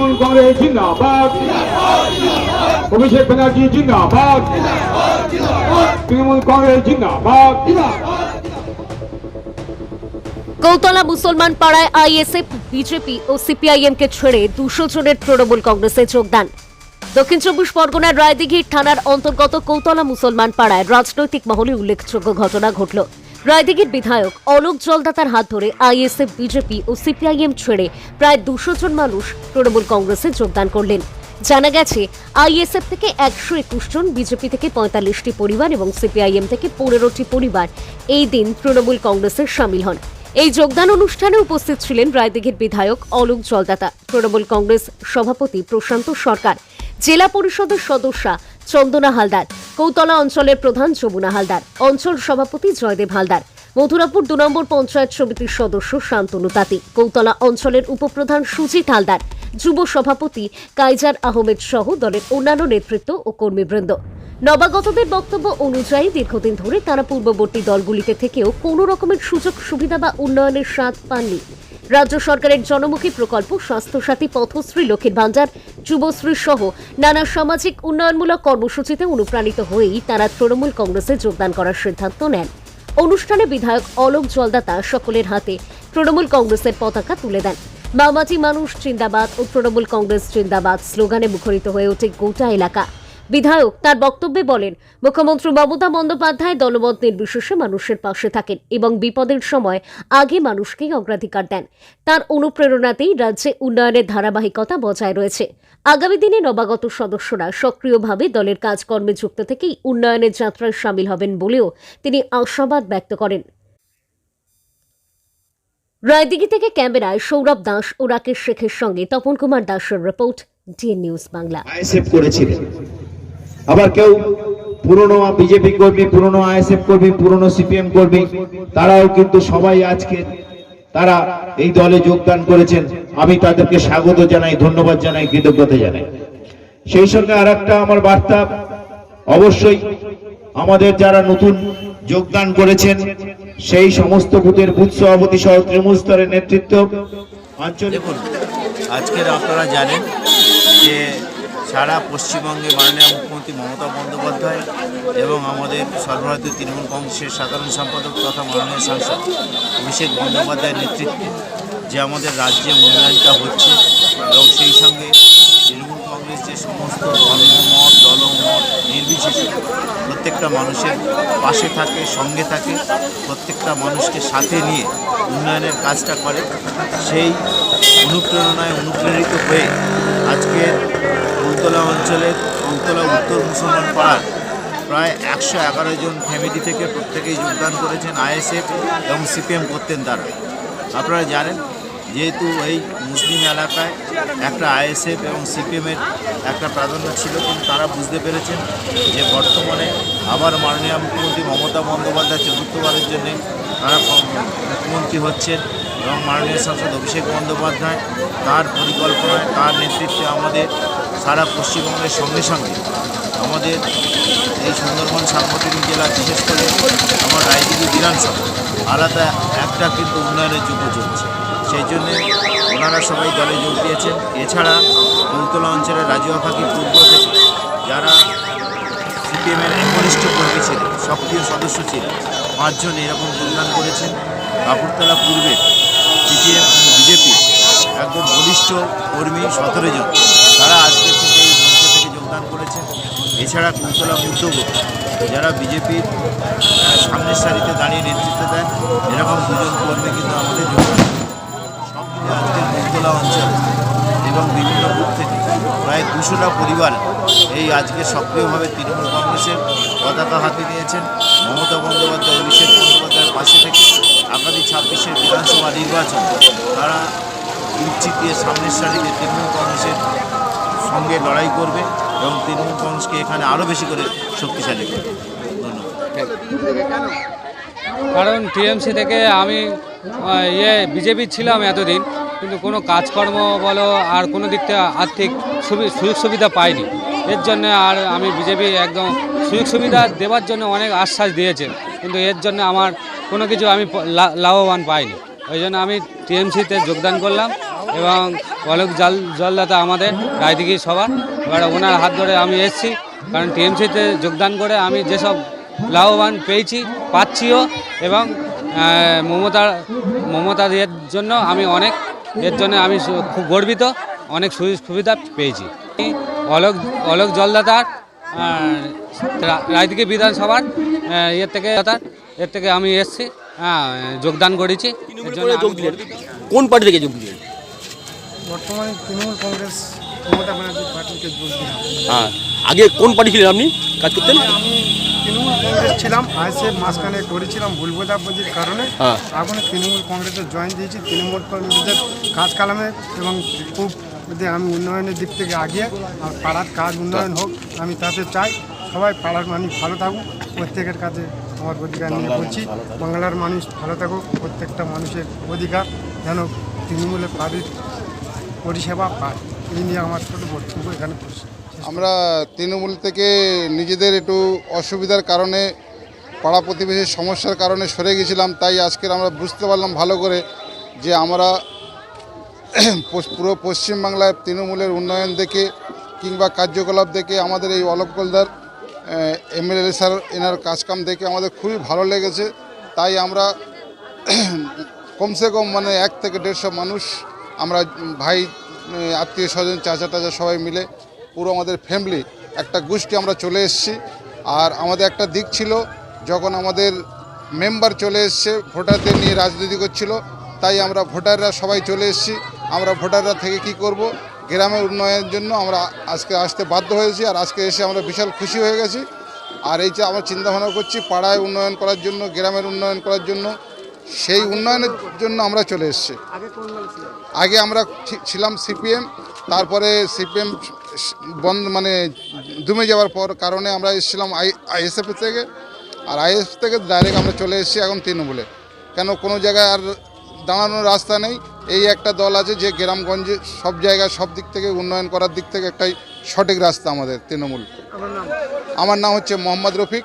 তৃণমূল কংগ্রেস জিন্দাবাদ। অভিষেক ব্যানার্জি জিন্দাবাদ। তৃণমূল কংগ্রেস জিন্দাবাদ। গৌতলা মুসলমান পাড়ায় আইএসএফ, বিজেপি ও সিপিআইএম কে ছেড়ে দুশো জনের তৃণমূল কংগ্রেসে যোগদান। দক্ষিণ চব্বিশ পরগনার রায়দিঘির থানার অন্তর্গত কৌতলা মুসলমান পাড়ায় রাজনৈতিক মহলে উল্লেখযোগ্য ঘটনা ঘটল। রায়দিঘির বিধায়ক অলোক জলদাতার হাত ধরে আইএসএফ, বিজেপি ও সিপিআইএম ছেড়ে প্রায় দুশো জন মানুষ তৃণমূল কংগ্রেসে যোগদান করলেন। জানা গেছে, আইএসএফ থেকে একশো একুশ জন, বিজেপি থেকে পঁয়তাল্লিশটি পরিবার এবং সিপিআইএম থেকে পনেরোটি পরিবার এই দিন তৃণমূল কংগ্রেসে সামিল হন। এই যোগদান অনুষ্ঠানে উপস্থিত ছিলেন রায়দিঘির বিধায়ক অলোক জলদাতা, তৃণমূল কংগ্রেস সভাপতি প্রশান্ত সরকার, জেলা পরিষদের সদস্যা চন্দনা হালদার। কৌতলা অঞ্চলের প্রধান যমুনা হালদার। অঞ্চল সভাপতি জয়দেব হালদার। মথুরাপুর দু নম্বর পঞ্চায়েত সমিতির সদস্য শান্তনু তাঁতি। কৌতলা অঞ্চলের উপপ্রধান সুজিত হালদার। যুব সভাপতি কাইজার আহমেদ সহ দলের অন্যান্য নেতৃত্ব ও কর্মীবৃন্দ। নবাগতদের বক্তব্য অনুযায়ী দীর্ঘদিন ধরে তারা পূর্ববর্তী দলগুলিতে থেকেও কোনো রকমের সুযোগ, সুবিধা বা উন্নয়নের স্বাদ পাননি। রাজ্য সরকারের জনমুখী প্রকল্প স্বাস্থ্যসাথী পথশ্রী লক্ষ্মীর ভাণ্ডার যুবশ্রী সহ নানা সামাজিক উন্নয়নমূলক কর্মসূচিতে অনুপ্রাণিত হয়েই তারা তৃণমূল কংগ্রেসে যোগদান করার সিদ্ধান্ত নেন। অনুষ্ঠানে বিধায়ক অলোক জলদাতা সকলের হাতে তৃণমূল কংগ্রেসের পতাকা তুলে দেন। মামাটি মানুষ জিন্দাবাদ ও তৃণমূল কংগ্রেস জিন্দাবাদ স্লোগানে মুখরিত হয়ে ওঠে গোটা এলাকা। বিধায়ক তার বক্তব্যে বলেন, মুখ্যমন্ত্রী মমতা বন্দ্যোপাধ্যায় দলমত নির্বিশেষে মানুষের পাশে থাকেন এবং বিপদের সময় আগে মানুষকেই অগ্রাধিকার দেন। তার অনুপ্রেরণাতেই রাজ্যে উন্নয়নের ধারাবাহিকতা বজায় রয়েছে। আগামী দিনে নবাগত সদস্যরা সক্রিয়ভাবে দলের কাজকর্মে যুক্ত থেকেই উন্নয়নের যাত্রায় সামিল হবেন বলেও তিনি আশাবাদ ব্যক্ত করেন। রায়দিঘি থেকে ক্যামেরায় সৌরভ দাস ও রাকেশ শেখের সঙ্গে তপন কুমার দাসের রিপোর্ট, ডিএন নিউজ বাংলা। করেছিলেন। আবার কেউ পুরনো বিজেপি কর্মী, পুরনো আইএসএফ কর্মী, পুরনো সিপিএম কর্মী, তারাও কিন্তু সবাই আজকে তারা এই দলে যোগদান করেছেন। আমি তাদেরকে স্বাগত জানাই, ধন্যবাদ জানাই, কৃতজ্ঞতা জানাই। সেই সঙ্গে আর আমার বার্তা, অবশ্যই আমাদের যারা নতুন যোগদান করেছেন, সেই সমস্ত বুথের বুথ সভাপতি সহ তৃণমূল স্তরের নেতৃত্ব, আঞ্চলিক আজকের আপনারা জানেন যে সারা পশ্চিমবঙ্গে মাননীয় মুখ্যমন্ত্রী মমতা বন্দ্যোপাধ্যায় এবং আমাদের সর্বভারতীয় তৃণমূল কংগ্রেসের সাধারণ সম্পাদক তথা মাননীয় সাংসদ অভিষেক বন্দ্যোপাধ্যায়ের নেতৃত্বে যে আমাদের রাজ্যে উন্নয়নটা হচ্ছে এবং সেই সঙ্গে তৃণমূল কংগ্রেস যে সমস্ত ধর্মমত দলমত নির্বিশেষে প্রত্যেকটা মানুষের পাশে থাকে, সঙ্গে থাকে, প্রত্যেকটা মানুষকে সাথে নিয়ে উন্নয়নের কাজটা করে। সেই অনুপ্রেরণায় অনুপ্রেরিত হয়ে আজকে উলতলা অঞ্চলের উলতলা উত্তর মুসলমান পাড়ার প্রায় একশো এগারো জন ফ্যামিলি থেকে প্রত্যেকেই যোগদান করেছেন আইএসএফ এবং সিপিএম করতেন তারা। আপনারা জানেন, যেহেতু এই মুসলিম এলাকায় একটা আইএসএফ এবং সিপিএমের একটা প্রাধান্য ছিল কিন্তু তারা বুঝতে পেরেছেন যে বর্তমানে আবার মাননীয় মুখ্যমন্ত্রী মমতা বন্দ্যোপাধ্যায় চতুর্থবারের জন্য তারা মুখ্যমন্ত্রী হচ্ছেন এবং মাননীয় সাংসদ অভিষেক বন্দ্যোপাধ্যায় তার পরিকল্পনায়, তার নেতৃত্বে আমাদের সারা পশ্চিমবঙ্গের সঙ্গে সঙ্গে আমাদের এই সুন্দরবন সাংগঠনিক জেলা, বিশেষ করে আমার রায়দিঘি বিধানসভা, আলাদা একটা কিন্তু উন্নয়নের যুগ চলছে। সেই জন্যে ওনারা সবাই দলে যোগ দিয়েছেন। এছাড়া কুলতলা অঞ্চলের রাজুয়া ফাঁকি পূর্ব থেকে যারা সিপিএমের একনিষ্ঠ কর্মী ছিলেন, সক্রিয় সদস্য ছিলেন, পাঁচজন এরকম যোগদান করেছেন। কাপুরতলা পূর্বে সিপিএম বিজেপি একদম বলিষ্ঠ কর্মী সতেরো জন। আজকে থেকে এই মঞ্চ থেকে যোগদান করেছেন এছাড়া কুলতলা উদ্যোগ যারা বিজেপির সামনের সারিতে দাঁড়িয়ে নেতৃত্ব দেন এরকম দুজন কর্মী কিন্তু আমাদের যোগদান করেছেন। সব মিলে আজকের কুলতলা অঞ্চল এবং বিভিন্ন বুথ থেকে প্রায় দুশোটা পরিবার এই আজকে সক্রিয়ভাবে তৃণমূল কংগ্রেসের পতাকা হাতে নিয়েছেন মমতা বন্দ্যোপাধ্যায়, অভিষেক বন্দ্যোপাধ্যায়ের পাশে থেকে আগামী ছাব্বিশের বিধানসভা নির্বাচন, তারা নিশ্চিত দিয়ে সামনের সারিতে তৃণমূল কংগ্রেসের সঙ্গে লড়াই করবে এবং তৃণমূল কংগ্রেসকে এখানে আরও বেশি করে শক্তিশালী করবে। কারণ টিএমসি থেকে আমি ইয়ে বিজেপি ছিলাম এতদিন, কিন্তু কোনো কাজকর্ম বলো আর কোনো দিক থেকে আর্থিক সুযোগ সুবিধা পাইনি। এর জন্য আর আমি বিজেপি একদম সুযোগ সুবিধা দেওয়ার জন্য অনেক আশ্বাস দিয়েছে, কিন্তু এর জন্য আমার কোনো কিছু আমি লাভবান পাইনি। ওই জন্য আমি টিএমসিতে যোগদান করলাম। এবং অলোক জল, জলদাতা আমাদের রায়দিঘি সভা। এবার ওনার হাত ধরে আমি এসেছি, কারণ টিএমসিতে যোগদান করে আমি যেসব লাভবান পেয়েছি, পাচ্ছিও এবং মমতা মমতার এর জন্য আমি অনেক, এর জন্য আমি খুব গর্বিত, অনেক সুযোগ সুবিধা পেয়েছি। অলোক অলোক জলদাতার রায়দিঘি বিধানসভার এর থেকে দাতার এর থেকে আমি এসেছি হ্যাঁ যোগদান করেছি কোন পার্টি থেকে যোগ দিলেন? বর্তমানে তৃণমূল কংগ্রেস মমতা ব্যানার্জি পার্টিকে দিলাম হ্যাঁ আগে কোন পার্টি ছিলেন আপনি কাজ করতেন? আমি তৃণমূল কংগ্রেস ছিলাম আইসে মাঝখানে করেছিলাম ভুল বোঝাবুঝির কারণে। হ্যাঁ। এখন তৃণমূল কংগ্রেসে জয়েন দিয়েছি তৃণমূল কংগ্রেসের কাজ কালামে এবং খুব আমি উন্নয়নের দিক থেকে আগিয়ে আর পাড়ার কাজ উন্নয়ন হোক আমি তাতে চাই। সবাই পাড়ার মানুষ ভালো থাকুক প্রত্যেকের কাছে আমার অধিকার নিয়ে বলছি বাংলার মানুষ ভালো থাকুক প্রত্যেকটা মানুষের অধিকার যেন তৃণমূলের পাবলিক পরিষেবা পায়। এই নিয়ে আমার ছোটো বক্তব্য এখানে আমরা তৃণমূল থেকে নিজেদের একটু অসুবিধার কারণে, পাড়া প্রতিবেশীর সমস্যার কারণে সরে গেছিলাম, তাই আজকের আমরা বুঝতে পারলাম ভালো করে যে আমরা পুরো পশ্চিমবাংলায় তৃণমূলের উন্নয়ন দেখে কিংবা কার্যকলাপ দেখে আমাদের এই অলোক গোলদার এমএলএ স্যার, এনার কাজকাম দেখে আমাদের খুবই ভালো লেগেছে। তাই আমরা কমসে কম মানে এক থেকে দেড়শো মানুষ আমরা ভাই আত্মীয় স্বজন, চাচা টাচা সবাই মিলে পুরো আমাদের ফ্যামিলি একটা গোষ্ঠী আমরা চলে এসেছি। আর আমাদের একটা দিক ছিল, যখন আমাদের মেম্বার চলে এসছে, ভোটারদের নিয়ে রাজনীতি করছিল, তাই আমরা ভোটাররা সবাই চলে এসেছি। আমরা ভোটাররা থেকে কি করব? গ্রামের উন্নয়নের জন্য আমরা আজকে আসতে বাধ্য হয়েছি, আর আজকে এসে আমরা বিশাল খুশি হয়ে গেছি। আর এই যে আমরা চিন্তাভাবনা করছি, পাড়ায় উন্নয়ন করার জন্য, গ্রামের উন্নয়ন করার জন্য সেই উন্নয়নের জন্য আমরা চলে এসেছি। আগে আমরা ছিলাম সিপিএম তারপরে সিপিএম বন্ধ মানে দমে যাওয়ার পর কারণে আমরা এসেছিলাম আই আইএসএফ থেকে। আর আইএসএফ থেকে ডাইরেক্ট আমরা চলে এসেছি এখন তৃণমূলে। কেন কোনো জায়গায় আর দাঁড়ানোর রাস্তা নেই। এই একটা দল আছে যে গ্রামগঞ্জে সব জায়গায় সব দিক থেকে উন্নয়ন করার দিক থেকে একটাই সঠিক রাস্তা আমাদের তৃণমূল। আমার নাম হচ্ছে মোহাম্মদ রফিক।